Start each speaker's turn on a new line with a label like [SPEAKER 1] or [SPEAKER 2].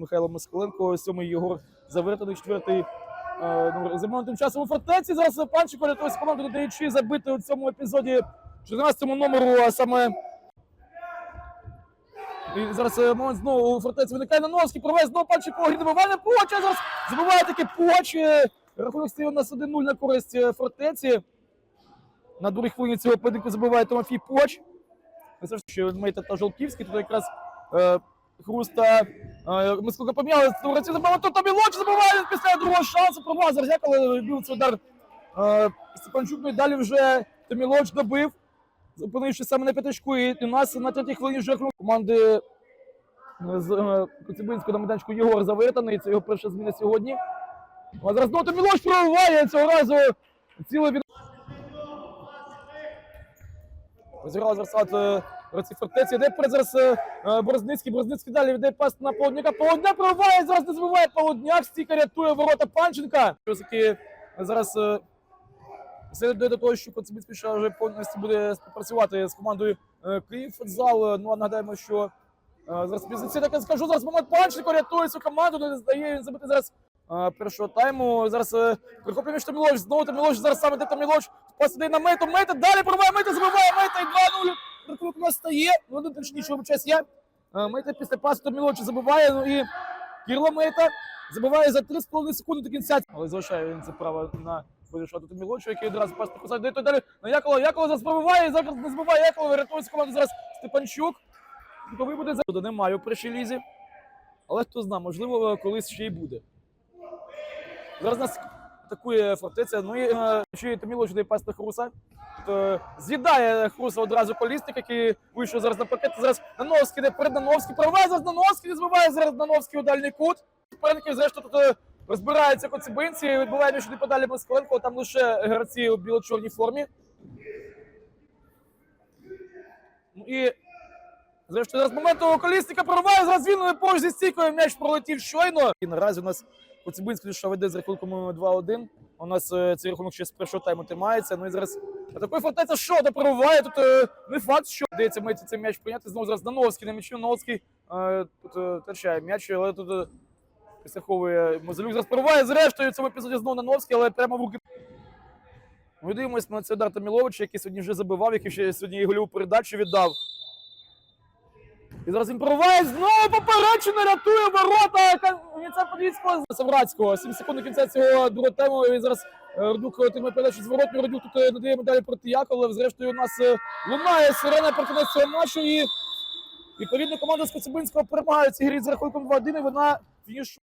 [SPEAKER 1] Михайло Москаленко, сьомий Єгор Завертаний, четвертий е, номер. Зимовим тим часом у фортеці. Зараз панчик рятує команду, додаючи забити у цьому епізоді 14-му номеру, а саме. І зараз е, момент знову у фортеці виникає Нановський, проведе знову панчик по грі добивання Поча. Зараз забиває таки Поч. Рахунок стає у нас 1-0 на користь е, фортеці. На другій хвилині цього поєдинку забиває Тимофій Поч. Все що Мейта та Жолківський, тут якраз Хруста. Е, ми скільки поміняли, Туреці забиває, тут Табілоч забиває після другого шансу, промах Зарзяк, але бив цей удар. Е, Степанчук, ну і далі вже Томілоч добив, опинивши саме на п'ятачку, і у нас на третій хвилині вже команди е, з е, Коцюбинського на майданчику Єгор Завертаний, це його перша зміна сьогодні. А зараз знову Томілоч прориває цього разу цілий від... Розіграв зараз Році фортеці, йде перед зараз е, е, Борозницький, Борозницький далі йде пас на Полудняка, Полудняк прориває, зараз не забиває Полудняк, стійка рятує ворота Панченка. Зараз е, все до того, що Коцебицький ще вже повністю буде співпрацювати з командою Київ футзал. Ну а нагадаємо, що зараз пізніше так я скажу, зараз момент Панченко рятує цю команду, не здає він забити зараз першого тайму. Зараз прихоплює Томілоч, знову Томілоч, зараз саме де Томілоч, пас на мету, мета, далі пробиває мета, забиває мета і 2-0. Рахунок у нас стає, ну вибачаюсь я. Е, Мета після пасу Томілоча забиває, ну і Кірло Мета забиває за 3,5 секунди до кінця. Але залишає він це право на вирішати Томілочу, який одразу пас. Де той далі на Якова. Якова зараз пробиває, зараз не збиває Якова, рятується команда зараз Степанчук. Готовий буде за немає у першій. Але хто знає, можливо, колись ще й буде. Зараз нас атакує фортеця. Ну і е, ще й Томілоч дає пас Хруса. Тут, е, з'їдає Хруса одразу колісник, який вийшов зараз на пакет. Зараз Нановський йде перед Нановський. Прориває зараз Нановський, не збиває зараз Нановський у дальній кут. Суперники, зрештою, тут е, розбираються коцебинці, відбуває між подалі Москаленко, там лише гравці у біло-чорній формі. Ну і Зрештою, зараз моменту колісника прориває, зараз він поруч зі стійкою м'яч пролетів щойно. І наразі у нас Коцюбинський що веде з рахунком 2-1. У нас е, цей рахунок ще з першого тайму тримається. Ну і зараз такий фортеця що де. Тут е, не факт, що вдається мити цей м'яч прийняти. Знову зараз Дановський на м'ячу. Дановський е, тут втрачає м'яч, але тут підстраховує Мозолюк. Зараз прориває зрештою в цьому епізоді знову Дановський, але прямо в руки. Ми дивимося на цей удар Таміловича, який сьогодні вже забивав, який ще сьогодні і передачу віддав. І зараз він прориває, знову поперечина рятує ворота Вінця Подвійського Саврацького. 7 секунд до кінця цього другого тему. І зараз е, Родюк отримує передачу зворотню. ворот. Родюк тут е, надає медалі проти Якова. але Зрештою, у нас е, лунає сирена проти цього матчу. І відповідно команда з Коцюбинського перемагає цій грі з рахунком 2-1. І вона фінішує.